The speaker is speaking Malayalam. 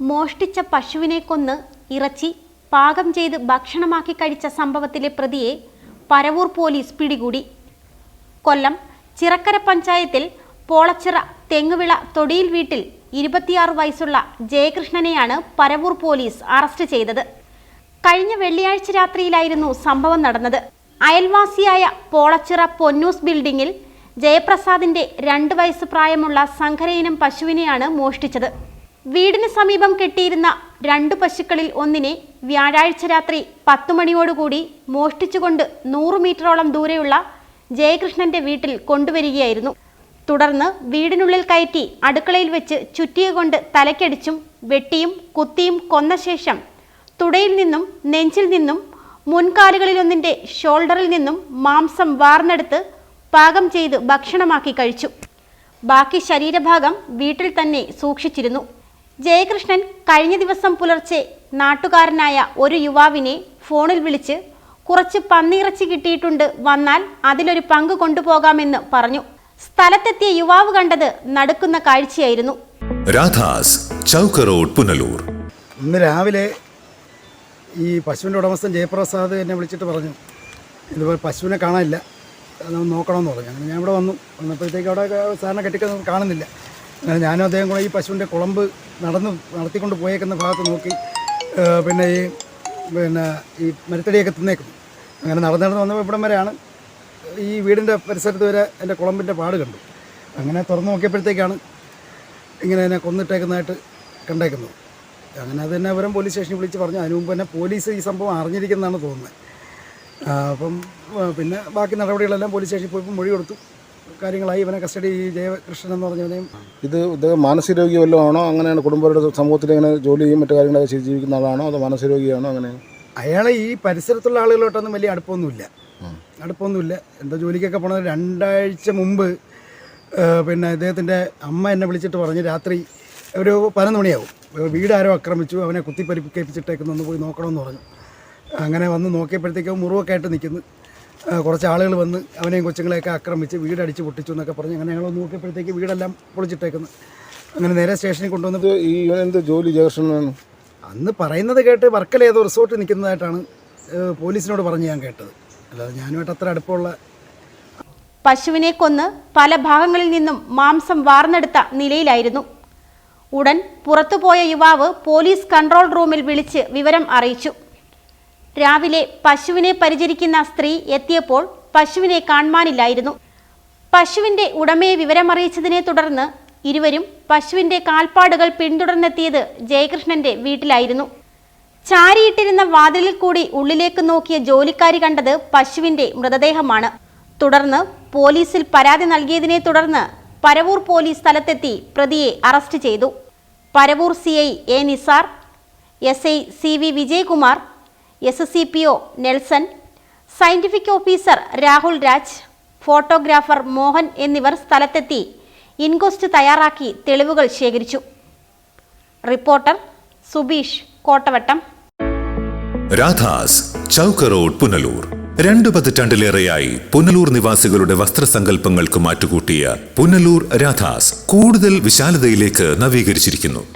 മോഷ്ടിച്ച പശുവിനെ കൊന്ന് ഇറച്ചി പാകം ചെയ്ത് ഭക്ഷണമാക്കി കഴിച്ച സംഭവത്തിലെ പ്രതിയെ പരവൂർ പോലീസ് പിടികൂടി. കൊല്ലം ചിറക്കര പഞ്ചായത്തിൽ പോളച്ചിറ തെങ്ങുവിള തൊടിയിൽ വീട്ടിൽ ഇരുപത്തിയാറ് വയസ്സുള്ള ജയകൃഷ്ണനെയാണ് പരവൂർ പോലീസ് അറസ്റ്റ് ചെയ്തത്. കഴിഞ്ഞ വെള്ളിയാഴ്ച രാത്രിയിലായിരുന്നു സംഭവം നടന്നത്. അയൽവാസിയായ പോളച്ചിറ പൊന്നൂസ് ബിൽഡിംഗിൽ ജയപ്രസാദിന്റെ രണ്ട് വയസ്സ് പ്രായമുള്ള സംഘരയിനം പശുവിനെയാണ് മോഷ്ടിച്ചത്. വീടിന് സമീപം കെട്ടിയിരുന്ന രണ്ടു പശുക്കളിൽ ഒന്നിനെ വ്യാഴാഴ്ച രാത്രി പത്തു മണിയോടുകൂടി മോഷ്ടിച്ചുകൊണ്ട് നൂറ് മീറ്ററോളം ദൂരെയുള്ള ജയകൃഷ്ണന്റെ വീട്ടിൽ കൊണ്ടുവരികയായിരുന്നു. തുടർന്ന് വീടിനുള്ളിൽ കയറ്റി അടുക്കളയിൽ വെച്ച് ചുറ്റിയ കൊണ്ട് തലക്കടിച്ചും വെട്ടിയും കുത്തിയും കൊന്ന ശേഷം തുടയിൽ നിന്നും നെഞ്ചിൽ നിന്നും മുൻകാലുകളിലൊന്നിന്റെ ഷോൾഡറിൽ നിന്നും മാംസം വാർന്നെടുത്ത് പാകം ചെയ്ത് ഭക്ഷണമാക്കി കഴിച്ചു. ബാക്കി ശരീരഭാഗം വീട്ടിൽ തന്നെ സൂക്ഷിച്ചിരുന്നു. ജയകൃഷ്ണൻ കഴിഞ്ഞ ദിവസം പുലർച്ചെ നാട്ടുകാരനായ ഒരു യുവാവിനെ ഫോണിൽ വിളിച്ച് കുറച്ച് പന്നിയിറച്ചി കിട്ടിയിട്ടുണ്ട് വന്നാൽ അതിലൊരു പങ്ക് കൊണ്ടുപോകാമെന്ന് പറഞ്ഞു. സ്ഥലത്തെത്തിയ യുവാവ് കണ്ടത് നടക്കുന്ന കാഴ്ചയായിരുന്നു. രാധാസ് ചൗക്ക് റോഡ് പുനലൂർ. ഇന്ന് രാവിലെ ഈ പശുവിന്റെ ഉടമസ്ഥൻ ജയപ്രസാദ് എന്നെ വിളിച്ചിട്ട് പറഞ്ഞു ഇതുപോലെ പശുവിനെ കാണാനില്ല. നോക്കണമെന്ന് പറഞ്ഞു. അങ്ങനെ ഞാൻ ഇവിടെ വന്നു. വന്നപ്പോഴത്തേക്ക് അവിടെ സാധാരണ കെട്ടിക്കൊന്നും കാണുന്നില്ല. ഞാനും അദ്ദേഹം കൂടെ ഈ പശുവിന്റെ കുളമ്പ് നടന്ന് നടത്തിക്കൊണ്ട് പോയേക്കുന്ന ഭാഗത്ത് നോക്കി പിന്നെ ഈ പിന്നെ ഈ മരത്തടിയൊക്കെ തിന്നേക്കും അങ്ങനെ നടന്ന് നടന്ന് വന്നപ്പോൾ ഇവിടം വരെയാണ് ഈ വീടിന്റെ പരിസരത്ത് വരെ എന്റെ കുളമ്പിന്റെ പാട് കണ്ടു അങ്ങനെ തുറന്നു നോക്കിയപ്പോഴത്തേക്കാണ് ഇങ്ങനെ എന്നെ കൊന്നിട്ടേക്കുന്നതായിട്ട് കണ്ടേക്കുന്നത്. അങ്ങനെ അത് തന്നെ അവരും പോലീസ് സ്റ്റേഷനിൽ വിളിച്ച് പറഞ്ഞു അതിനു മുമ്പ് തന്നെ പോലീസ് ഈ സംഭവം അറിഞ്ഞിരിക്കുന്നതാണ് തോന്നുന്നത്. അപ്പം പിന്നെ ബാക്കി നടപടികളെല്ലാം പോലീസ് സ്റ്റേഷനിൽ പോയപ്പോൾ മൊഴി കൊടുത്തു. കാര്യങ്ങളായി ഇവനെ കസ്റ്റഡി ജയകൃഷ്ണൻ എന്ന് പറഞ്ഞവനെയും ഇത് ഇദ്ദേഹം മാനസിക രോഗി വല്ലതും ആണോ? അങ്ങനെയാണ് കുടുംബരുടെ സമൂഹത്തിൽ ഇങ്ങനെ ജോലി ചെയ്യും മറ്റു കാര്യങ്ങളൊക്കെ ചെയ്ത് ജീവിക്കുന്ന ആളാണോ അതോ മാനസിക രോഗിയാണോ അങ്ങനെ? അയാളെ ഈ പരിസരത്തുള്ള ആളുകളോട്ടൊന്നും വലിയ അടുപ്പമൊന്നുമില്ല. അടുപ്പമൊന്നുമില്ല. എന്താ ജോലിക്കൊക്കെ പോണത് രണ്ടാഴ്ച മുമ്പ് പിന്നെ ഇദ്ദേഹത്തിന്റെ അമ്മ എന്നെ വിളിച്ചിട്ട് പറഞ്ഞ് രാത്രി ഒരു പതിനൊന്ന് മണിയാവും. വീട് ആരോ ആക്രമിച്ചു അവനെ കുത്തിപ്പരിക്കേൽപ്പിച്ചിട്ടേക്കുന്നു ഒന്ന് പോയി നോക്കണമെന്ന് പറഞ്ഞു. അങ്ങനെ വന്ന് നോക്കിയപ്പോഴത്തേക്കും മുറിവൊക്കെ ആയിട്ട് നിൽക്കുന്നു. കുറച്ച് ആളുകൾ വന്ന് അവനെയും കൊച്ചുങ്ങളെയൊക്കെ ആക്രമിച്ച് വീടടിച്ച് പൊട്ടിച്ചു എന്നൊക്കെ പറഞ്ഞ് അങ്ങനെ ഞങ്ങൾ നോക്കിയപ്പോഴത്തേക്ക് വീടെല്ലാം പൊളിച്ചിട്ടേക്കുന്നു. അങ്ങനെ നേരെ സ്റ്റേഷനിൽ കൊണ്ടുവന്നത് ഈ എന്ത് ജോലി ജയകൃഷ്ണനാണ് അന്ന് പറയുന്നത് കേട്ട് വർക്കല ഏതോ റിസോർട്ടിൽ നിൽക്കുന്നതായിട്ടാണ് പോലീസിനോട് പറഞ്ഞ് ഞാൻ കേട്ടത്. അല്ലാതെ ഞാനുമായിട്ട് അത്ര അടുപ്പമുള്ള പശുവിനെ കൊന്ന് പല ഭാഗങ്ങളിൽ നിന്നും മാംസം വാർന്നെടുത്ത നിലയിലായിരുന്നു. ഉടൻ പുറത്തുപോയ യുവാവ് പോലീസ് കൺട്രോൾ റൂമിൽ വിളിച്ച് വിവരം അറിയിച്ചു. രാവിലെ പശുവിനെ പരിചരിക്കുന്ന സ്ത്രീ എത്തിയപ്പോൾ പശുവിനെ കാണുവാനില്ലായിരുന്നു. പശുവിന്റെ ഉടമയെ വിവരമറിയിച്ചതിനെ തുടർന്ന് ഇരുവരും പശുവിന്റെ കാൽപ്പാടുകൾ പിന്തുടർന്നെത്തിയത് ജയകൃഷ്ണന്റെ വീട്ടിലായിരുന്നു. ചാരിയിട്ടിരുന്ന വാതിലിൽ കൂടി ഉള്ളിലേക്ക് നോക്കിയ ജോലിക്കാരി കണ്ടത് പശുവിന്റെ മൃതദേഹമാണ്. തുടർന്ന് പോലീസിൽ പരാതി നൽകിയതിനെ തുടർന്ന് പരവൂർ പോലീസ് സ്ഥലത്തെത്തി പ്രതിയെ അറസ്റ്റ് ചെയ്തു. Paravur C I A Nisar S I C V Vijayakumar S S C P O Nelson scientific officer Rahul Raj photographer Mohan എന്നിവർ സ്ഥലത്തെത്തി ഇൻക്വസ്റ്റ് തയ്യാറാക്കി തെളിവുകൾ ശേഖരിച്ചു. റിപ്പോർട്ടർ സുബീഷ് കോട്ടവട്ടം. രാധാസ് ചൗക്ക് റോഡ് പുനലൂർ. രണ്ടു പതിറ്റാണ്ടിലേറെയായി പുനലൂർ നിവാസികളുടെ വസ്ത്രസങ്കല്പങ്ങൾക്ക് മാറ്റുകൂട്ടിയ പുനലൂർ രാധാസ് കൂടുതൽ വിശാലതയിലേക്ക് നവീകരിച്ചിരിക്കുന്നു.